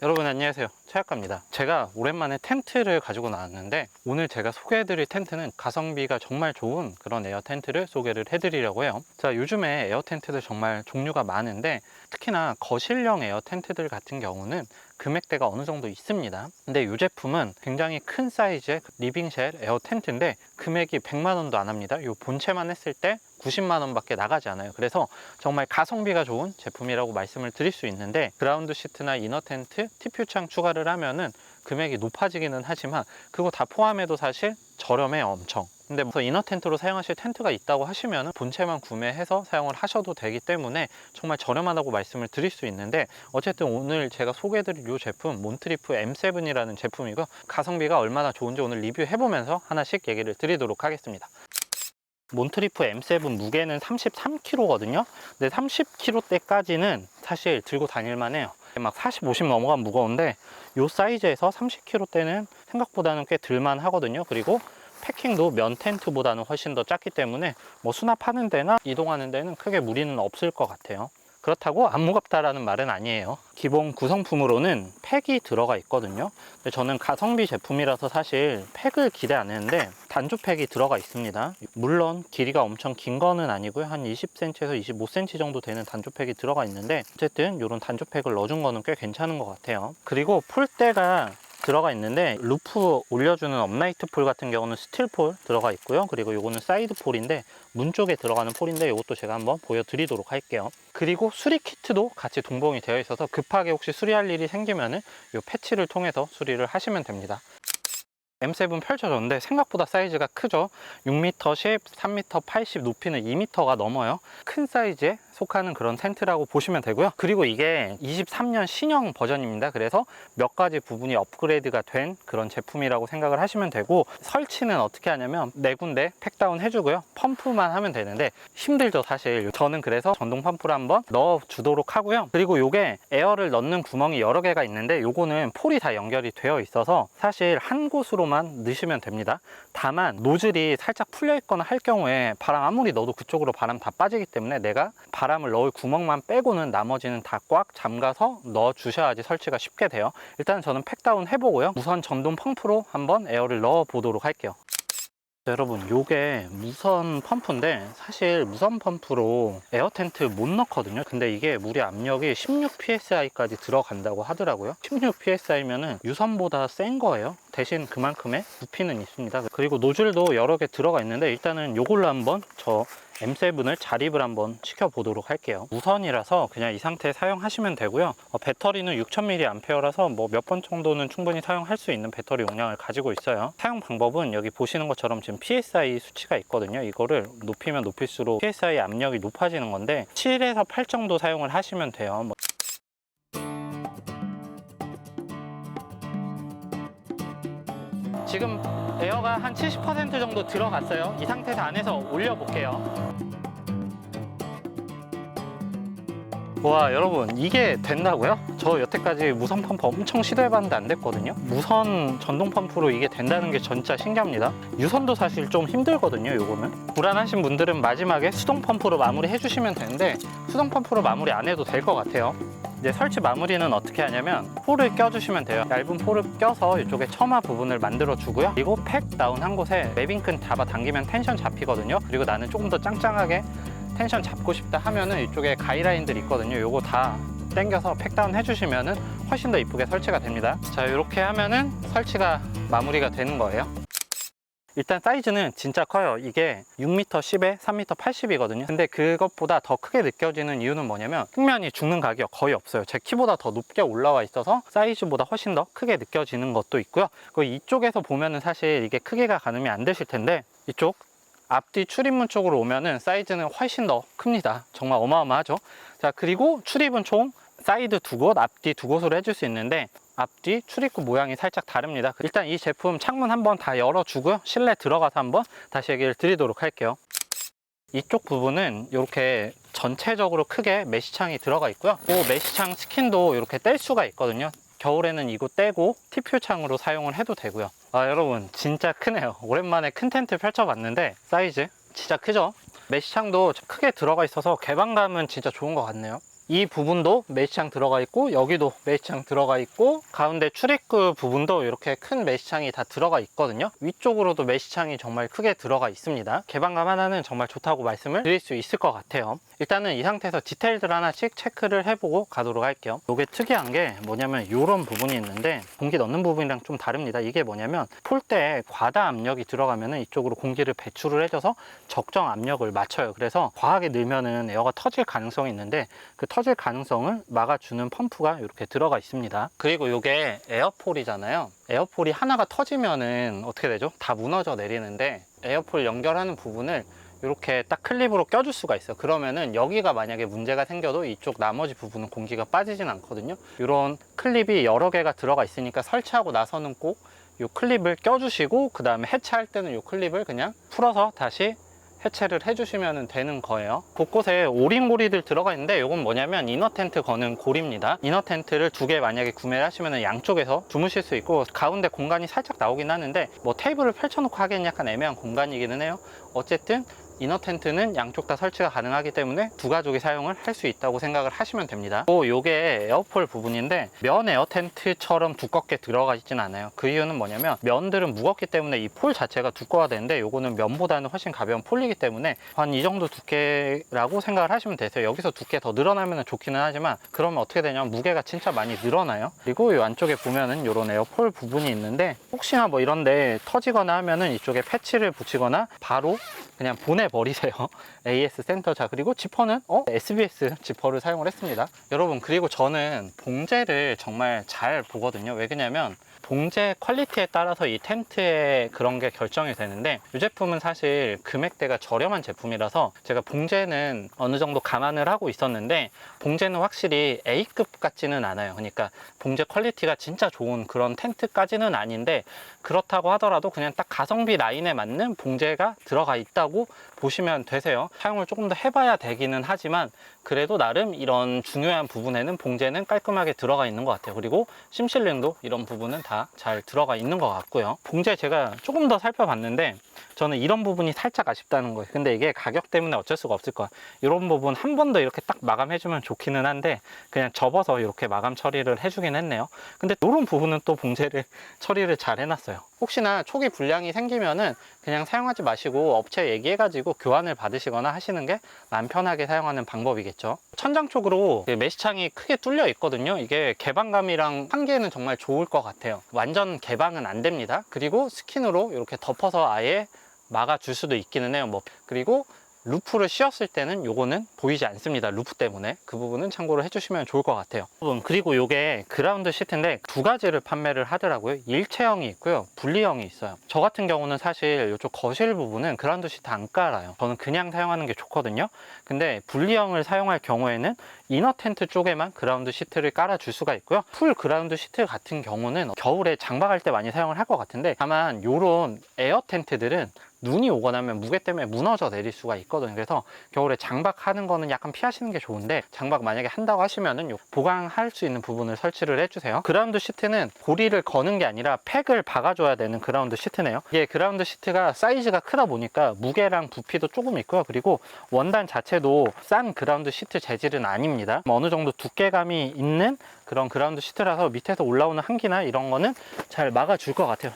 여러분 안녕하세요. 최학가입니다. 제가 오랜만에 텐트를 가지고 나왔는데 오늘 제가 소개해드릴 텐트는 가성비가 정말 좋은 그런 에어 텐트를 소개를 해드리려고 해요 자 요즘에 에어 텐트들 정말 종류가 많은데 특히나 거실형 에어 텐트들 같은 경우는 금액대가 어느 정도 있습니다. 근데 이 제품은 굉장히 큰 사이즈의 리빙쉘 에어 텐트인데 금액이 100만 원도 안 합니다. 이 본체만 했을 때 90만 원밖에 나가지 않아요. 그래서 정말 가성비가 좋은 제품이라고 말씀을 드릴 수 있는데 그라운드 시트나 이너 텐트, 티퓨창 추가를 하면은 금액이 높아지기는 하지만 그거 다 포함해도 사실 저렴해 엄청 근데 뭐 이너 텐트로 사용하실 텐트가 있다고 하시면 본체만 구매해서 사용을 하셔도 되기 때문에 정말 저렴하다고 말씀을 드릴 수 있는데 어쨌든 오늘 제가 소개해드릴 이 제품 몬트리프 M7이라는 제품이고 가성비가 얼마나 좋은지 오늘 리뷰해보면서 하나씩 얘기를 드리도록 하겠습니다 몬트리프 M7 무게는 33kg거든요. 근데 30kg대까지는 사실 들고 다닐만 해요. 막 40, 50 넘어가면 무거운데 이 사이즈에서 30kg대는 생각보다는 꽤 들만 하거든요. 그리고 패킹도 면 텐트보다는 훨씬 더 작기 때문에 뭐 수납하는 데나 이동하는 데는 크게 무리는 없을 것 같아요. 그렇다고 안 무겁다라는 말은 아니에요. 기본 구성품으로는 팩이 들어가 있거든요. 근데 저는 가성비 제품이라서 사실 팩을 기대 안 했는데 단조팩이 들어가 있습니다. 물론 길이가 엄청 긴 거는 아니고요. 한 20cm에서 25cm 정도 되는 단조팩이 들어가 있는데 어쨌든 이런 단조팩을 넣어준 거는 꽤 괜찮은 것 같아요. 그리고 폴대가 들어가 있는데 루프 올려주는 업라이트 폴 같은 경우는 스틸 폴 들어가 있고요. 그리고 요거는 사이드 폴인데 문 쪽에 들어가는 폴인데 이것도 제가 한번 보여드리도록 할게요. 그리고 수리 키트도 같이 동봉이 되어 있어서 급하게 혹시 수리할 일이 생기면 은 이 패치를 통해서 수리를 하시면 됩니다. M7 펼쳐졌는데 생각보다 사이즈가 크죠 6m 10, 3m 80 높이는 2m가 넘어요 큰 사이즈에 속하는 그런 텐트라고 보시면 되고요. 그리고 이게 23년 신형 버전입니다. 그래서 몇 가지 부분이 업그레이드가 된 그런 제품이라고 생각을 하시면 되고 설치는 어떻게 하냐면 네 군데 팩다운 해주고요. 펌프만 하면 되는데 힘들죠 사실. 저는 그래서 전동 펌프를 한번 넣어 주도록 하고요. 그리고 요게 에어를 넣는 구멍이 여러 개가 있는데 요거는 폴이 다 연결이 되어 있어서 사실 한 곳으로만 넣으시면 됩니다. 다만 노즐이 살짝 풀려 있거나 할 경우에 바람 아무리 넣어도 그쪽으로 바람 다 빠지기 때문에 내가 바람 을 넣을 구멍만 빼고는 나머지는 다 꽉 잠가서 넣어 주셔야지 설치가 쉽게 돼요. 일단 저는 팩다운 해보고요. 우선 전동 펌프로 한번 에어를 넣어 보도록 할게요. 자, 여러분 요게 무선 펌프인데 사실 무선 펌프로 에어 텐트 못 넣거든요. 근데 이게 물의 압력이 16psi까지 들어간다고 하더라고요. 16psi면은 유선보다 센 거예요. 대신 그만큼의 부피는 있습니다. 그리고 노즐도 여러 개 들어가 있는데 일단은 요걸로 한번 저 M7을 자립을 한번 시켜보도록 할게요. 무선이라서 그냥 이 상태에 사용하시면 되고요. 어, 배터리는 6000mAh라서 뭐 몇 번 정도는 충분히 사용할 수 있는 배터리 용량을 가지고 있어요. 사용 방법은 여기 보시는 것처럼 지금 PSI 수치가 있거든요 이거를 높이면 높일수록 PSI 압력이 높아지는 건데 7에서 8 정도 사용을 하시면 돼요 뭐 지금 에어가 한 70% 정도 들어갔어요. 이 상태에서 안에서 올려볼게요. 와 여러분 이게 된다고요? 저 여태까지 무선 펌프 엄청 시도해봤는데 안 됐거든요. 무선 전동 펌프로 이게 된다는 게 진짜 신기합니다. 유선도 사실 좀 힘들거든요 요거는. 불안하신 분들은 마지막에 수동 펌프로 마무리 해주시면 되는데 수동 펌프로 마무리 안 해도 될 것 같아요. 이제 설치 마무리는 어떻게 하냐면 폴을 껴주시면 돼요. 얇은 폴을 껴서 이쪽에 처마 부분을 만들어 주고요. 그리고 팩 다운 한 곳에 매빙끈 잡아 당기면 텐션 잡히거든요. 그리고 나는 조금 더 짱짱하게 텐션 잡고 싶다 하면은 이쪽에 가이라인들 있거든요. 요거 다 당겨서 팩다운 해주시면은 훨씬 더 이쁘게 설치가 됩니다. 자 이렇게 하면은 설치가 마무리가 되는 거예요. 일단 사이즈는 진짜 커요. 이게 6m 10에 3m 80이거든요. 근데 그것보다 더 크게 느껴지는 이유는 뭐냐면 측면이 죽는 가격 거의 없어요. 제 키보다 더 높게 올라와 있어서 사이즈보다 훨씬 더 크게 느껴지는 것도 있고요. 그 이쪽에서 보면은 사실 이게 크기가 가늠이 안 되실 텐데 이쪽 앞뒤 출입문 쪽으로 오면은 사이즈는 훨씬 더 큽니다. 정말 어마어마하죠? 자 그리고 출입은 총 사이드 두 곳 앞뒤 두 곳으로 해줄 수 있는데 앞뒤 출입구 모양이 살짝 다릅니다. 일단 이 제품 창문 한번 다 열어주고요 실내 들어가서 한번 다시 얘기를 드리도록 할게요. 이쪽 부분은 이렇게 전체적으로 크게 메시창이 들어가 있고요. 그 메시창 스킨도 이렇게 뗄 수가 있거든요 겨울에는 이거 떼고 TPU 창으로 사용을 해도 되고요. 아 여러분 진짜 크네요. 오랜만에 큰 텐트 펼쳐봤는데 사이즈 진짜 크죠? 메시창도 크게 들어가 있어서 개방감은 진짜 좋은 것 같네요 이 부분도 메시창 들어가 있고 여기도 메시창 들어가 있고 가운데 출입구 부분도 이렇게 큰 메시창이 다 들어가 있거든요. 위쪽으로도 메시창이 정말 크게 들어가 있습니다. 개방감 하나는 정말 좋다고 말씀을 드릴 수 있을 것 같아요. 일단은 이 상태에서 디테일들 하나씩 체크를 해보고 가도록 할게요. 이게 특이한 게 뭐냐면 이런 부분이 있는데 공기 넣는 부분이랑 좀 다릅니다. 이게 뭐냐면 폴대에 과다 압력이 들어가면은 이쪽으로 공기를 배출을 해줘서 적정 압력을 맞춰요. 그래서 과하게 넣으면은 에어가 터질 가능성이 있는데 그 터질 가능성을 막아주는 펌프가 이렇게 들어가 있습니다. 그리고 이게 에어폴이잖아요. 에어폴이 하나가 터지면은 어떻게 되죠? 다 무너져 내리는데 에어폴 연결하는 부분을 이렇게 딱 클립으로 껴줄 수가 있어요. 그러면은 여기가 만약에 문제가 생겨도 이쪽 나머지 부분은 공기가 빠지진 않거든요. 이런 클립이 여러 개가 들어가 있으니까 설치하고 나서는 꼭이 클립을 껴주시고 그 다음에 해체할 때는 이 클립을 그냥 풀어서 다시 해체를 해주시면 되는 거예요. 곳곳에 오링고리들 들어가 있는데 이건 뭐냐면 이너 텐트 거는 고리입니다. 이너 텐트를 두 개 만약에 구매를 하시면 양쪽에서 주무실 수 있고 가운데 공간이 살짝 나오긴 하는데 뭐 테이블을 펼쳐놓고 하기엔 약간 애매한 공간이기는 해요. 어쨌든 이너 텐트는 양쪽 다 설치가 가능하기 때문에 두 가족이 사용을 할 수 있다고 생각을 하시면 됩니다. 또 요게 에어폴 부분인데 면 에어 텐트처럼 두껍게 들어가 있진 않아요. 그 이유는 뭐냐면 면들은 무겁기 때문에 이 폴 자체가 두꺼워야 되는데 요거는 면보다는 훨씬 가벼운 폴이기 때문에 한 이 정도 두께라고 생각을 하시면 되세요. 여기서 두께 더 늘어나면 좋기는 하지만 그러면 어떻게 되냐면 무게가 진짜 많이 늘어나요. 그리고 이 안쪽에 보면은 요런 에어폴 부분이 있는데 혹시나 뭐 이런데 터지거나 하면은 이쪽에 패치를 붙이거나 바로 그냥 보내 버리세요. AS 센터. 자, 그리고 지퍼는, 어? SBS 지퍼를 사용을 했습니다. 여러분, 그리고 저는 봉제를 정말 잘 보거든요. 왜 그러냐면, 봉제 퀄리티에 따라서 이 텐트의 그런 게 결정이 되는데 이 제품은 사실 금액대가 저렴한 제품이라서 제가 봉제는 어느 정도 감안을 하고 있었는데 봉제는 확실히 A급 같지는 않아요 그러니까 봉제 퀄리티가 진짜 좋은 그런 텐트까지는 아닌데 그렇다고 하더라도 그냥 딱 가성비 라인에 맞는 봉제가 들어가 있다고 보시면 되세요. 사용을 조금 더 해봐야 되기는 하지만 그래도 나름 이런 중요한 부분에는 봉제는 깔끔하게 들어가 있는 것 같아요. 그리고 심실링도 이런 부분은 다 잘 들어가 있는 것 같고요. 봉제 제가 조금 더 살펴봤는데 저는 이런 부분이 살짝 아쉽다는 거예요. 근데 이게 가격 때문에 어쩔 수가 없을 거야 이런 부분 한 번 더 이렇게 딱 마감해주면 좋기는 한데 그냥 접어서 이렇게 마감 처리를 해주긴 했네요. 근데 이런 부분은 또 봉제를 처리를 잘 해놨어요 혹시나 초기 불량이 생기면은 그냥 사용하지 마시고 업체 얘기해가지고 교환을 받으시거나 하시는 게 마음 편하게 사용하는 방법이겠죠. 천장 쪽으로 그 메시창이 크게 뚫려 있거든요. 이게 개방감이랑 한계는 정말 좋을 것 같아요. 완전 개방은 안 됩니다. 그리고 스킨으로 이렇게 덮어서 아예 막아줄 수도 있기는 해요. 뭐 그리고 루프를 씌웠을 때는 요거는 보이지 않습니다. 루프 때문에. 그 부분은 참고로 해주시면 좋을 것 같아요. 그리고 요게 그라운드 시트인데 두 가지를 판매를 하더라고요. 일체형이 있고요. 분리형이 있어요. 저 같은 경우는 사실 이쪽 거실 부분은 그라운드 시트 안 깔아요. 저는 그냥 사용하는 게 좋거든요. 근데 분리형을 사용할 경우에는 이너 텐트 쪽에만 그라운드 시트를 깔아줄 수가 있고요. 풀 그라운드 시트 같은 경우는 겨울에 장박할 때 많이 사용을 할 것 같은데 다만 요런 에어 텐트들은 눈이 오거나 하면 무게 때문에 무너져 내릴 수가 있거든요. 그래서 겨울에 장박하는 거는 약간 피하시는 게 좋은데 장박 만약에 한다고 하시면은 요 보강할 수 있는 부분을 설치를 해주세요. 그라운드 시트는 고리를 거는 게 아니라 팩을 박아줘야 되는 그라운드 시트네요. 이게 그라운드 시트가 사이즈가 크다 보니까 무게랑 부피도 조금 있고요. 그리고 원단 자체도 싼 그라운드 시트 재질은 아닙니다. 뭐 어느 정도 두께감이 있는 그런 그라운드 시트라서 밑에서 올라오는 한기나 이런 거는 잘 막아줄 것 같아요.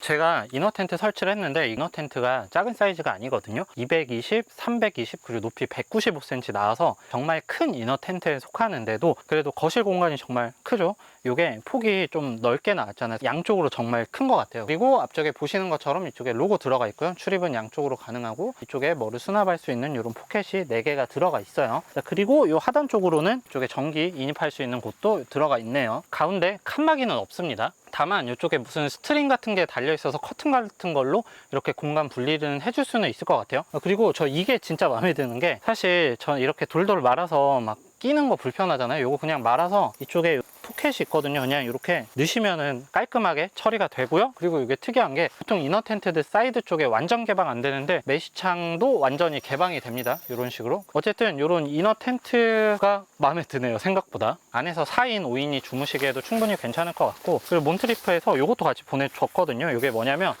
제가 이너 텐트 설치를 했는데 이너 텐트가 작은 사이즈가 아니거든요. 220, 320 그리고 높이 195cm 나와서 정말 큰 이너 텐트에 속하는데도 그래도 거실 공간이 정말 크죠? 이게 폭이 좀 넓게 나왔잖아요. 양쪽으로 정말 큰 것 같아요. 그리고 앞쪽에 보시는 것처럼 이쪽에 로고 들어가 있고요. 출입은 양쪽으로 가능하고 이쪽에 뭐를 수납할 수 있는 이런 포켓이 4개가 들어가 있어요. 자, 그리고 이 하단 쪽으로는 이쪽에 전기 인입할 수 있는 곳도 들어가 있네요. 가운데 칸막이는 없습니다 다만 이쪽에 무슨 스트링 같은 게 달려 있어서 커튼 같은 걸로 이렇게 공간 분리는 해줄 수는 있을 것 같아요. 그리고 저 이게 진짜 마음에 드는 게 사실 저 이렇게 돌돌 말아서 막 끼는 거 불편하잖아요. 요거 그냥 말아서 이쪽에 포켓이 있거든요. 그냥 이렇게 넣으시면은 깔끔하게 처리가 되고요. 그리고 이게 특이한 게 보통 이너 텐트들 사이드 쪽에 완전 개방 안 되는데 메시창도 완전히 개방이 됩니다. 이런 식으로. 어쨌든 이런 이너 텐트가 마음에 드네요. 생각보다. 안에서 4인, 5인이 주무시기에도 충분히 괜찮을 것 같고 그리고 몬트리프에서 이것도 같이 보내줬거든요. 이게 뭐냐면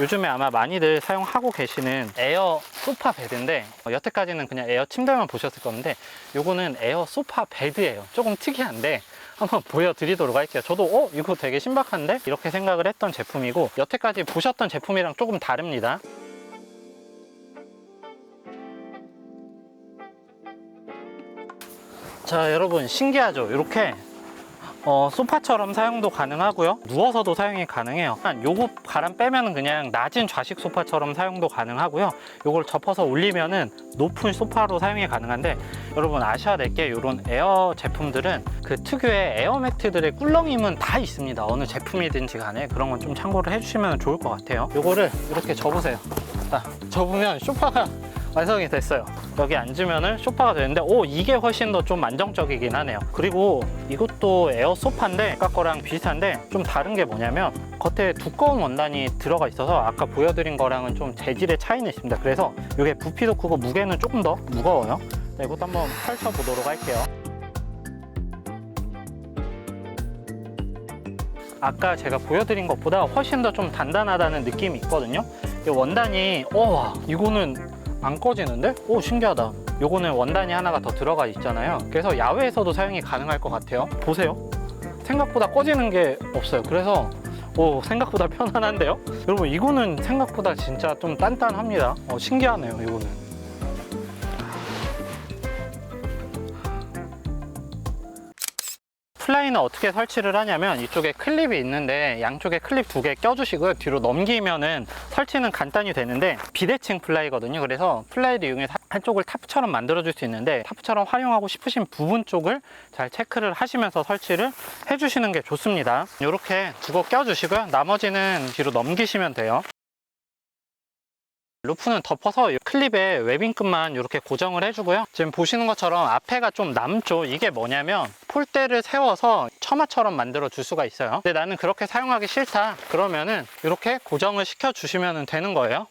요즘에 아마 많이들 사용하고 계시는 에어 소파 베드인데 어, 여태까지는 그냥 에어 침대만 보셨을 건데 요거는 에어 소파 베드예요. 조금 특이한데 한번 보여드리도록 할게요. 저도 어 이거 되게 신박한데 이렇게 생각을 했던 제품이고 여태까지 보셨던 제품이랑 조금 다릅니다. 자 여러분 신기하죠? 이렇게 어, 소파처럼 사용도 가능하고요. 누워서도 사용이 가능해요. 한 요거 바람 빼면은 그냥 낮은 좌식 소파처럼 사용도 가능하고요. 요걸 접어서 올리면은 높은 소파로 사용이 가능한데 여러분 아셔야 될 게 이런 에어 제품들은 그 특유의 에어 매트들의 꿀렁임은 다 있습니다. 어느 제품이든지 간에 그런 건 좀 참고를 해주시면 좋을 것 같아요. 요거를 이렇게 접으세요. 자, 접으면 소파가 완성이 됐어요. 여기 앉으면은 소파가 되는데, 오, 이게 훨씬 더 좀 안정적이긴 하네요. 그리고 이것도 에어 소파인데, 아까 거랑 비슷한데, 좀 다른 게 뭐냐면, 겉에 두꺼운 원단이 들어가 있어서, 아까 보여드린 거랑은 좀 재질의 차이는 있습니다. 그래서 이게 부피도 크고 무게는 조금 더 무거워요. 네, 이것도 한번 펼쳐보도록 할게요. 아까 제가 보여드린 것보다 훨씬 더 좀 단단하다는 느낌이 있거든요. 이 원단이, 어, 와, 이거는 안 꺼지는데? 오 신기하다. 요거는 원단이 하나가 더 들어가 있잖아요. 그래서 야외에서도 사용이 가능할 것 같아요. 보세요. 생각보다 꺼지는 게 없어요. 그래서 오 생각보다 편안한데요? 여러분 이거는 생각보다 진짜 좀 단단합니다. 어, 신기하네요 이거는 플라이는 어떻게 설치를 하냐면 이쪽에 클립이 있는데 양쪽에 클립 두 개 껴주시고요. 뒤로 넘기면은 설치는 간단히 되는데 비대칭 플라이거든요. 그래서 플라이를 이용해서 한쪽을 타프처럼 만들어줄 수 있는데 타프처럼 활용하고 싶으신 부분 쪽을 잘 체크를 하시면서 설치를 해주시는 게 좋습니다. 이렇게 두개 껴주시고요. 나머지는 뒤로 넘기시면 돼요. 루프는 덮어서 이 클립에 웨빙끈만 이렇게 고정을 해주고요. 지금 보시는 것처럼 앞에가 좀 남죠. 이게 뭐냐면 폴대를 세워서 처마처럼 만들어 줄 수가 있어요. 근데 나는 그렇게 사용하기 싫다. 그러면은 이렇게 고정을 시켜 주시면 되는 거예요.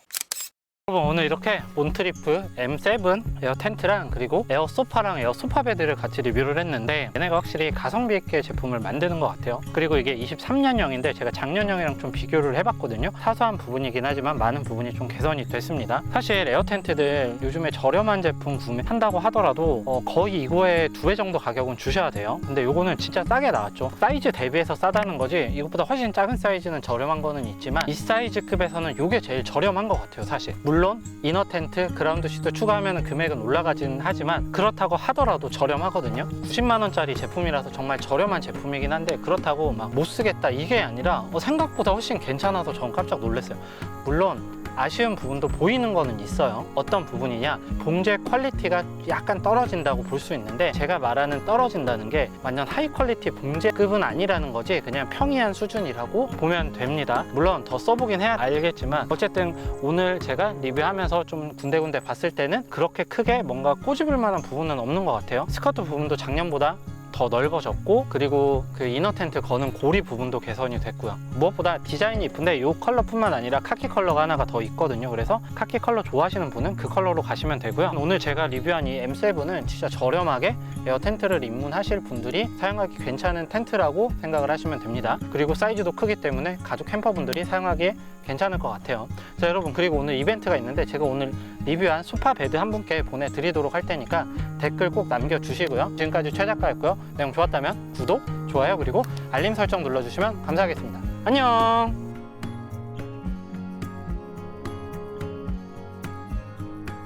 여러분 오늘 이렇게 몬트리프 M7 에어 텐트랑 그리고 에어 소파랑 에어 소파 베드를 같이 리뷰를 했는데 얘네가 확실히 가성비 있게 제품을 만드는 것 같아요. 그리고 이게 23년형인데 제가 작년형이랑 좀 비교를 해봤거든요. 사소한 부분이긴 하지만 많은 부분이 좀 개선이 됐습니다. 사실 에어 텐트들 요즘에 저렴한 제품 구매한다고 하더라도 어, 거의 이거에 두배 정도 가격은 주셔야 돼요. 근데 요거는 진짜 싸게 나왔죠. 사이즈 대비해서 싸다는 거지 이것보다 훨씬 작은 사이즈는 저렴한 거는 있지만 이 사이즈급에서는 요게 제일 저렴한 것 같아요 사실 물론 이너 텐트, 그라운드 시트 추가하면 금액은 올라가긴 하지만 그렇다고 하더라도 저렴하거든요. 90만 원짜리 제품이라서 정말 저렴한 제품이긴 한데 그렇다고 막 못 쓰겠다 이게 아니라 어, 생각보다 훨씬 괜찮아서 전 깜짝 놀랐어요. 물론 아쉬운 부분도 보이는 거는 있어요. 어떤 부분이냐? 봉제 퀄리티가 약간 떨어진다고 볼 수 있는데 제가 말하는 떨어진다는 게 완전 하이 퀄리티 봉제급은 아니라는 거지 그냥 평이한 수준이라고 보면 됩니다. 물론 더 써보긴 해야 알겠지만 어쨌든 오늘 제가 리뷰하면서 좀 군데군데 봤을 때는 그렇게 크게 뭔가 꼬집을 만한 부분은 없는 것 같아요. 스커트 부분도 작년보다 더 넓어졌고 그리고 그 이너 텐트 거는 고리 부분도 개선이 됐고요. 무엇보다 디자인이 이쁜데 이 컬러뿐만 아니라 카키 컬러가 하나가 더 있거든요. 그래서 카키 컬러 좋아하시는 분은 그 컬러로 가시면 되고요. 오늘 제가 리뷰한 이 M7은 진짜 저렴하게 에어 텐트를 입문하실 분들이 사용하기 괜찮은 텐트라고 생각을 하시면 됩니다. 그리고 사이즈도 크기 때문에 가족 캠퍼분들이 사용하기에 괜찮을 것 같아요. 자 여러분 그리고 오늘 이벤트가 있는데 제가 오늘 리뷰한 소파 베드 한 분께 보내드리도록 할 테니까 댓글 꼭 남겨주시고요. 지금까지 최 작가였고요. 내용 좋았다면 구독, 좋아요 그리고 알림 설정 눌러주시면 감사하겠습니다. 안녕